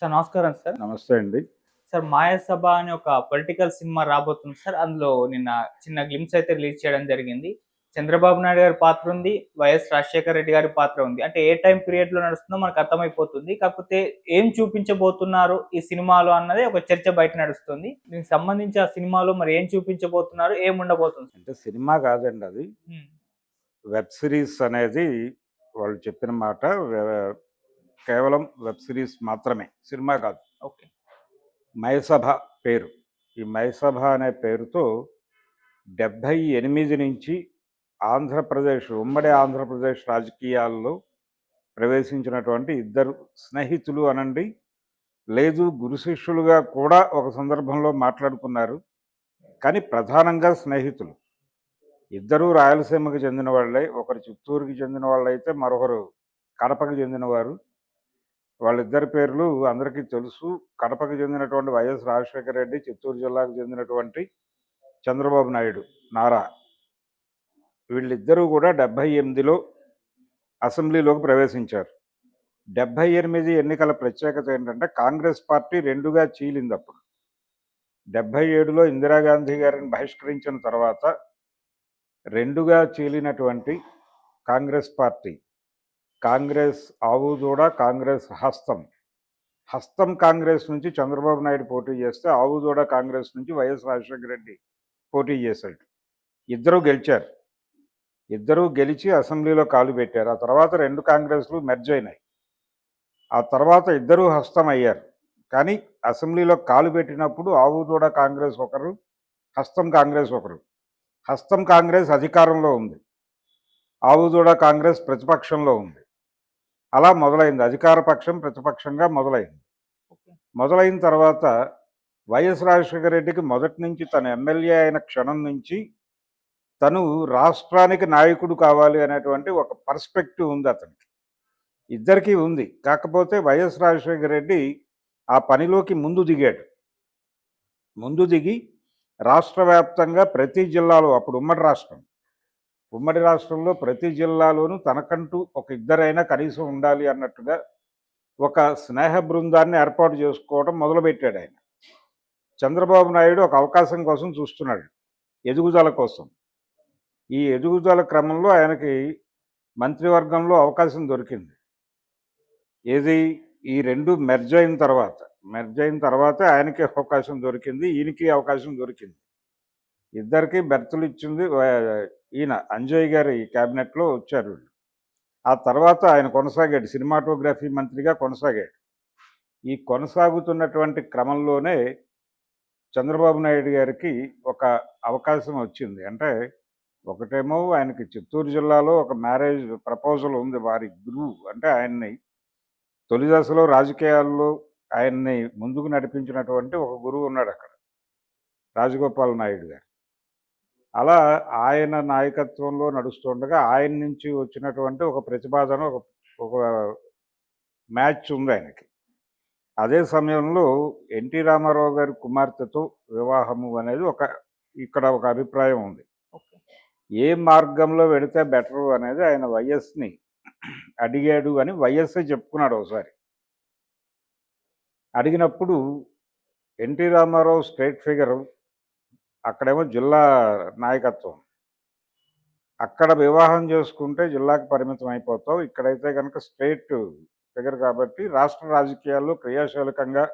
Sir నమస్కారం sir. నమస్తే అండి. సార్ మాయాసభ అనే ఒక పొలిటికల్ సినిమా రాబోతుంది సార్. అందులో నిన్న చిన్న గ్లిమ్స్ అయితే రిలీజ్ చేయడం జరిగింది. చంద్రబాబు నాయుడు గారి పాత్ర ఉంది వైఎస్ రాజశేఖర రెడ్డి గారి పాత్ర ఉంది. అంటే ఏ టైం పీరియడ్లో నడుస్తుందో మనకు అర్థమైపోతుంది. కాకపోతే ఏం చూపించబోతున్నారు ఈ సినిమాలో అన్నది ఒక చర్చ బయట నడుస్తుంది. దీనికి సంబంధించి ఆ సినిమాలో మరి ఏం చూపించబోతున్నారు ఏం ఉండబోతుంది? అంటే సినిమా కాదండి అది. వెబ్ సిరీస్ అనేది వాళ్ళు చెప్పిన మాట కేవలం వెబ్ సిరీస్ మాత్రమే సినిమా కాదు. ఓకే. మైసభ పేరు. ఈ మైసభ అనే పేరుతో డెబ్భై ఎనిమిది నుంచి ఆంధ్రప్రదేశ్ ఉమ్మడి ఆంధ్రప్రదేశ్ రాజకీయాల్లో ప్రవేశించినటువంటి ఇద్దరు స్నేహితులు అనండి. లేదు గురు శిష్యులుగా కూడా ఒక సందర్భంలో మాట్లాడుకున్నారు. కానీ ప్రధానంగా స్నేహితులు. ఇద్దరూ రాయలసీమకు చెందిన వాళ్ళే. ఒకరు చిత్తూరుకి చెందిన వాళ్ళైతే మరొకరు కడపకు చెందినవారు. వాళ్ళిద్దరి పేర్లు అందరికీ తెలుసు. కడపకు చెందినటువంటి వైఎస్ రాజశేఖర రెడ్డి చిత్తూరు జిల్లాకు చెందినటువంటి చంద్రబాబు నాయుడు నారా. వీళ్ళిద్దరూ కూడా డెబ్భై ఎనిమిదిలో అసెంబ్లీలోకి ప్రవేశించారు. డెబ్భై ఎనిమిది ఎన్నికల ప్రత్యేకత ఏంటంటే కాంగ్రెస్ పార్టీ రెండుగా చీలింది అప్పుడు డెబ్భై ఏడులో ఇందిరాగాంధీ గారిని బహిష్కరించిన తర్వాత రెండుగా చీలినటువంటి కాంగ్రెస్ పార్టీ కాంగ్రెస్ ఆవుదూడ కాంగ్రెస్ హస్తం. హస్తం కాంగ్రెస్ నుంచి చంద్రబాబు నాయుడు పోటీ చేస్తే ఆవుదూడ కాంగ్రెస్ నుంచి వైఎస్ రాజశేఖర రెడ్డి పోటీ చేశాడు. ఇద్దరూ గెలిచారు. ఇద్దరూ గెలిచి అసెంబ్లీలో కాలు పెట్టారు. ఆ తర్వాత రెండు కాంగ్రెస్లు మెర్జ్ అయినాయి. ఆ తర్వాత ఇద్దరూ హస్తం అయ్యారు. కానీ అసెంబ్లీలో కాలు పెట్టినప్పుడు ఆవుదూడ కాంగ్రెస్ ఒకరు హస్తం కాంగ్రెస్ ఒకరు. హస్తం కాంగ్రెస్ అధికారంలో ఉంది. ఆవుదూడ కాంగ్రెస్ ప్రతిపక్షంలో ఉంది. అలా మొదలైంది. అధికార పక్షం ప్రతిపక్షంగా మొదలైంది. మొదలైన తర్వాత వైఎస్ రాజశేఖర రెడ్డికి మొదటి నుంచి తన ఎమ్మెల్యే అయిన క్షణం నుంచి తను రాష్ట్రానికి నాయకుడు కావాలి అనేటువంటి ఒక పర్స్పెక్టివ్ ఉంది అతనికి. ఇద్దరికీ ఉంది. కాకపోతే వైఎస్ రాజశేఖర రెడ్డి ఆ పనిలోకి ముందు దిగాడు. ముందు దిగి రాష్ట్ర వ్యాప్తంగా ప్రతి జిల్లాలో అప్పుడు ఉమ్మడి రాష్ట్రం ఉమ్మడి రాష్ట్రంలో ప్రతి జిల్లాలోనూ తనకంటూ ఒక ఇద్దరైనా కనీసం ఉండాలి అన్నట్టుగా ఒక స్నేహ బృందాన్ని ఏర్పాటు చేసుకోవడం మొదలుపెట్టాడు ఆయన. చంద్రబాబు నాయుడు ఒక అవకాశం కోసం చూస్తున్నాడు ఎదుగుదల కోసం. ఈ ఎదుగుదల క్రమంలో ఆయనకి మంత్రివర్గంలో అవకాశం దొరికింది. ఏది? ఈ రెండు మెర్జ్ అయిన తర్వాత. మెర్జ్ అయిన తర్వాత ఆయనకి అవకాశం దొరికింది ఈయనకి అవకాశం దొరికింది. ఇద్దరికి బెర్తులు ఇచ్చింది ఈయన అంజయ్ గారి క్యాబినెట్లో వచ్చారు ఆ తర్వాత ఆయన కొనసాగాడు. సినిమాటోగ్రఫీ మంత్రిగా కొనసాగాడు. ఈ కొనసాగుతున్నటువంటి క్రమంలోనే చంద్రబాబు నాయుడు గారికి ఒక అవకాశం వచ్చింది. అంటే ఒకటేమో ఆయనకి చిత్తూరు జిల్లాలో ఒక మ్యారేజ్ ప్రపోజల్ ఉంది వారి గురువు. అంటే ఆయన్ని తొలి దశలో రాజకీయాల్లో ఆయన్ని ముందుకు నడిపించినటువంటి ఒక గురువు ఉన్నాడు అక్కడ. రాజగోపాల్ నాయుడు గారు. అలా ఆయన నాయకత్వంలో నడుస్తుండగా ఆయన నుంచి వచ్చినటువంటి ఒక ప్రతిపాదన ఒక ఒక మ్యాచ్ ఉంది ఆయనకి. అదే సమయంలో ఎన్టీ రామారావు గారి కుమార్తెతో వివాహము అనేది ఒక ఇక్కడ ఒక అభిప్రాయం ఉంది. ఏ మార్గంలో వెడితే బెటరు అనేది ఆయన వైఎస్ని అడిగాడు అని వైఎస్ఏ చెప్పుకున్నాడు ఒకసారి. అడిగినప్పుడు ఎన్టీ రామారావు స్టేట్ ఫిగర్ అక్కడేమో జిల్లా నాయకత్వం. అక్కడ వివాహం చేసుకుంటే జిల్లాకు పరిమితం అయిపోతావు. ఇక్కడైతే కనుక స్టేట్ ఫిగర్ కాబట్టి రాష్ట్ర రాజకీయాల్లో క్రియాశీలకంగా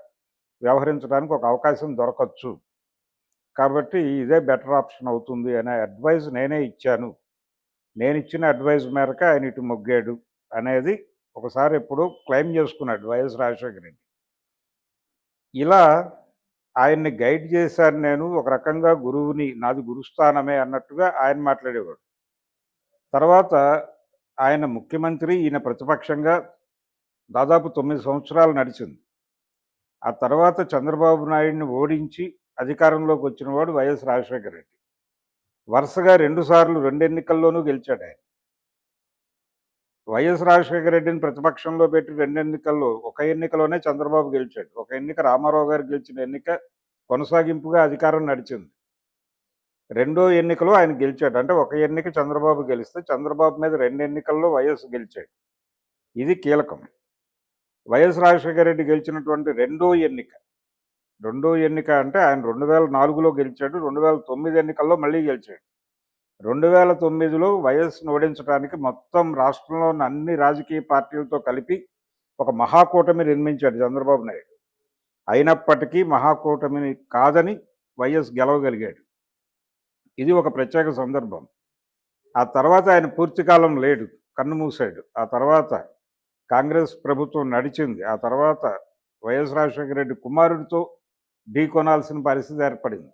వ్యవహరించడానికి ఒక అవకాశం దొరకచ్చు. కాబట్టి ఇదే బెటర్ ఆప్షన్ అవుతుంది అనే అడ్వైజ్ నేనే ఇచ్చాను. నేను ఇచ్చిన అడ్వైజ్ మేరకు ఆయన ఇటు మొగ్గాడు అనేది ఒకసారి ఎప్పుడు క్లెయిమ్ చేసుకున్నాడు వైఎస్ రాజశేఖర రెడ్డి. ఇలా ఆయన్ని గైడ్ చేశాను నేను ఒక రకంగా గురువుని నాది గురుస్థానమే అన్నట్టుగా ఆయన మాట్లాడేవాడు. తర్వాత ఆయన ముఖ్యమంత్రి ఈయన ప్రతిపక్షంగా దాదాపు తొమ్మిది సంవత్సరాలు నడిచింది. ఆ తర్వాత చంద్రబాబు నాయుడిని ఓడించి అధికారంలోకి వచ్చినవాడు వైఎస్ రాజశేఖర రెడ్డి. వరుసగా రెండుసార్లు రెండు ఎన్నికల్లోనూ గెలిచాడు ఆయన. వైఎస్ రాజశేఖర రెడ్డిని ప్రతిపక్షంలో పెట్టి రెండు ఎన్నికల్లో ఒక ఎన్నికలోనే చంద్రబాబు గెలిచాడు. ఒక ఎన్నిక రామారావు గారు గెలిచిన ఎన్నిక కొనసాగింపుగా అధికారం నడిచింది. రెండో ఎన్నికలో ఆయన గెలిచాడు. అంటే ఒక ఎన్నిక చంద్రబాబు గెలిస్తే చంద్రబాబు మీద రెండు ఎన్నికల్లో వైఎస్ గెలిచాడు. ఇది కీలకం. వైఎస్ రాజశేఖర రెడ్డి గెలిచినటువంటి రెండో ఎన్నిక రెండో ఎన్నిక అంటే ఆయన రెండు వేల నాలుగులో గెలిచాడు. రెండు వేల తొమ్మిది ఎన్నికల్లో మళ్ళీ గెలిచాడు. రెండు వేల తొమ్మిదిలో వైఎస్ను ఓడించడానికి మొత్తం రాష్ట్రంలో ఉన్న అన్ని రాజకీయ పార్టీలతో కలిపి ఒక మహాకూటమి నిర్మించాడు చంద్రబాబు నాయుడు. అయినప్పటికీ మహాకూటమిని కాదని వైఎస్ గెలవగలిగాడు. ఇది ఒక ప్రత్యేక సందర్భం. ఆ తర్వాత ఆయన పూర్తికాలం లేడు కన్ను మూసాడు ఆ తర్వాత కాంగ్రెస్ ప్రభుత్వం నడిచింది. ఆ తర్వాత వైఎస్ రాజశేఖర రెడ్డి కుమారుడితో ఢీ కొనాల్సిన పరిస్థితి ఏర్పడింది.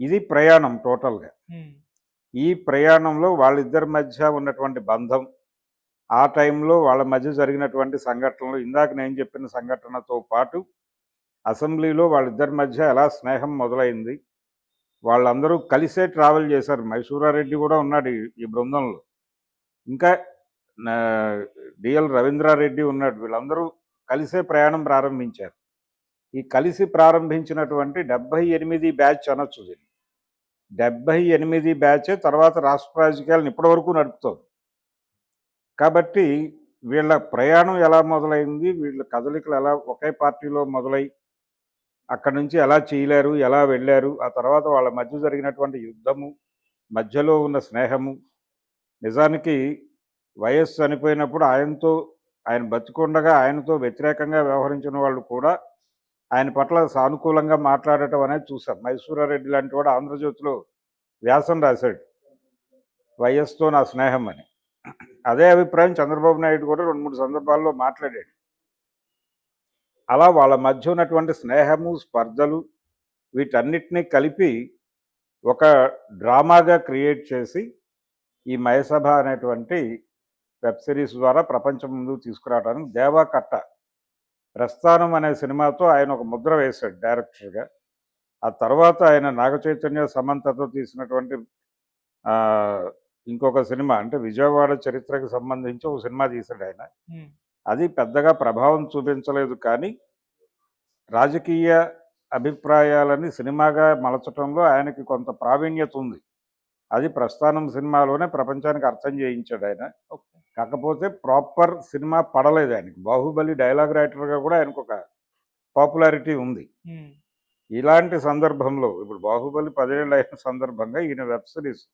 ఇది ప్రయాణం టోటల్గా. ఈ ప్రయాణంలో వాళ్ళిద్దరి మధ్య ఉన్నటువంటి బంధం ఆ టైంలో వాళ్ళ మధ్య జరిగినటువంటి సంఘటనలు ఇందాక నేను చెప్పిన సంఘటనతో పాటు అసెంబ్లీలో వాళ్ళిద్దరి మధ్య ఎలా స్నేహం మొదలైంది వాళ్ళందరూ కలిసే ట్రావెల్ చేశారు. మైసూరారెడ్డి కూడా ఉన్నాడు ఈ- బృందంలో. ఇంకా డిఎల్ రవీంద్రారెడ్డి ఉన్నాడు. వీళ్ళందరూ కలిసే ప్రయాణం ప్రారంభించారు. ఈ కలిసి ప్రారంభించినటువంటి డెబ్బై ఎనిమిది బ్యాచ్ అనొచ్చు దీన్ని. డెబ్బై ఎనిమిది బ్యాచే తర్వాత రాష్ట్ర రాజకీయాలను ఇప్పటివరకు నడుపుతోంది. కాబట్టి వీళ్ళ ప్రయాణం ఎలా మొదలైంది వీళ్ళ కదలికలు ఎలా ఒకే పార్టీలో మొదలై అక్కడి నుంచి ఎలా చేయలేరు ఎలా వెళ్ళారు ఆ తర్వాత వాళ్ళ మధ్య జరిగినటువంటి యుద్ధము మధ్యలో ఉన్న స్నేహము నిజానికి వయస్సు చనిపోయినప్పుడు ఆయనతో ఆయన బతికుండగా ఆయనతో వ్యతిరేకంగా వ్యవహరించిన వాళ్ళు కూడా ఆయన పట్ల సానుకూలంగా మాట్లాడటం అనేది చూసాం. మైసూరారెడ్డి లాంటి వాడు ఆంధ్రజ్యోతిలో వ్యాసం రాశాడు. వైఎస్తో నా స్నేహం అని. అదే అభిప్రాయం చంద్రబాబు నాయుడు కూడా రెండు మూడు సందర్భాల్లో మాట్లాడాడు. అలా వాళ్ళ మధ్య ఉన్నటువంటి స్నేహము స్పర్ధలు వీటన్నిటినీ కలిపి ఒక డ్రామాగా క్రియేట్ చేసి ఈ మయసభ అనేటువంటి వెబ్ సిరీస్ ద్వారా ప్రపంచం ముందుకు తీసుకురావడానికి దేవా కట్ట ప్రస్థానం అనే సినిమాతో ఆయన ఒక ముద్ర వేశాడు డైరెక్టర్గా. ఆ తర్వాత ఆయన నాగ చైతన్య సమంతతో తీసినటువంటి ఇంకొక సినిమా అంటే విజయవాడ చరిత్రకు సంబంధించి ఒక సినిమా తీశాడు ఆయన. అది పెద్దగా ప్రభావం చూపించలేదు కానీ రాజకీయ అభిప్రాయాలని సినిమాగా మలచటంలో ఆయనకి కొంత ప్రావీణ్యత ఉంది. అది ప్రస్థానం సినిమాలోనే ప్రపంచానికి అర్థం చేయించాడు ఆయన. కాకపోతే ప్రాపర్ సినిమా పడలేదు ఆయనకి. బాహుబలి డైలాగ్ రైటర్గా కూడా ఆయనకు ఒక పాపులారిటీ ఉంది. ఇలాంటి సందర్భంలో ఇప్పుడు బాహుబలి పదేళ్ళు అయిన సందర్భంగా ఈయన వెబ్ సిరీస్